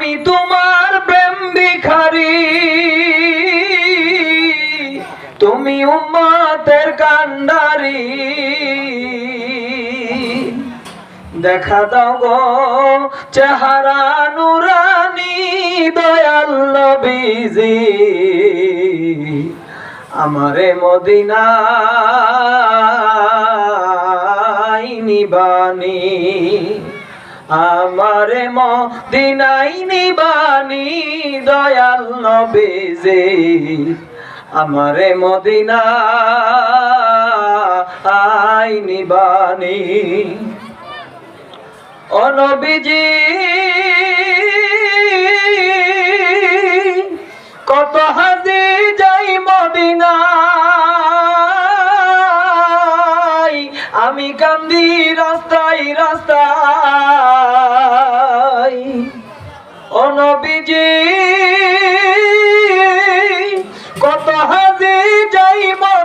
আমি তোমার প্রেম ভিখারি। তুমি উম্মতের কান্ডারি। দেখা দাও গো চেহারা নুরানি দয়াল নবীজি। আমারে মদিনায় নিবানি। আমারে মদিনায় নিবানি দয়াল নবীজি। আমারে মদিনা আই নিবানি অনবিজি কত হাজি যাই মদিনায়। আমি কান্দি রাস্তায় রাস্তায়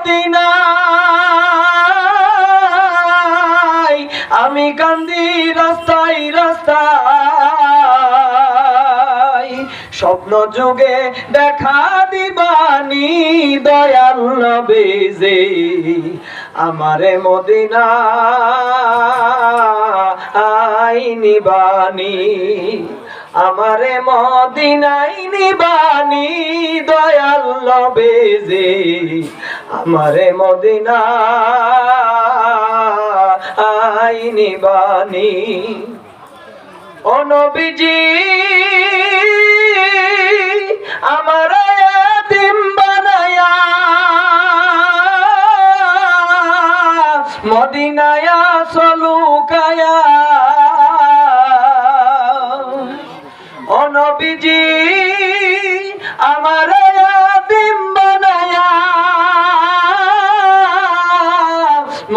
মদিনায়। আমি কান্দি রাস্তায় রাস্তায়। স্বপ্ন যুগে দেখা দিবানি দয়াল নবীজি। আমারে মদিনা আই নিবানি। আমারে মদিনাই নিবানি দয়াল নবীজি। আমারে মদিনা আই নিবানি ও নবীজি আমার এতিম বানায়া মদিনায়া ও আমার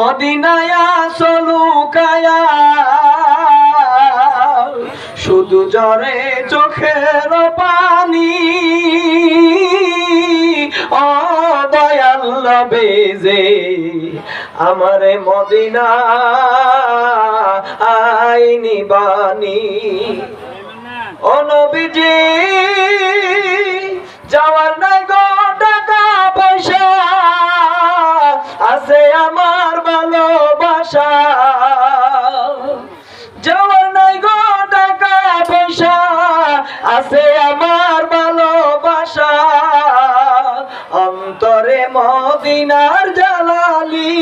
মদিনায়া সলুকায়া শুধু জরে চোখের পানি। ও দয়াল বেজে আমারে মদিনা আইনি বাণী। ও নবীজি যাওয়ার আছে আমার ভালোবাসা। অন্তরে মদিনার জালালি,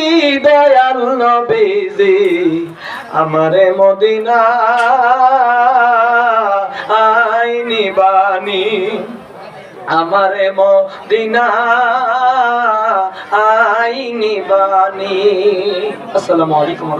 দয়াল নবীজি, আমারে মদিনা আইনি বাণী, আমারে মদিনা আইনি বাণী। আসসালামু আলাইকুম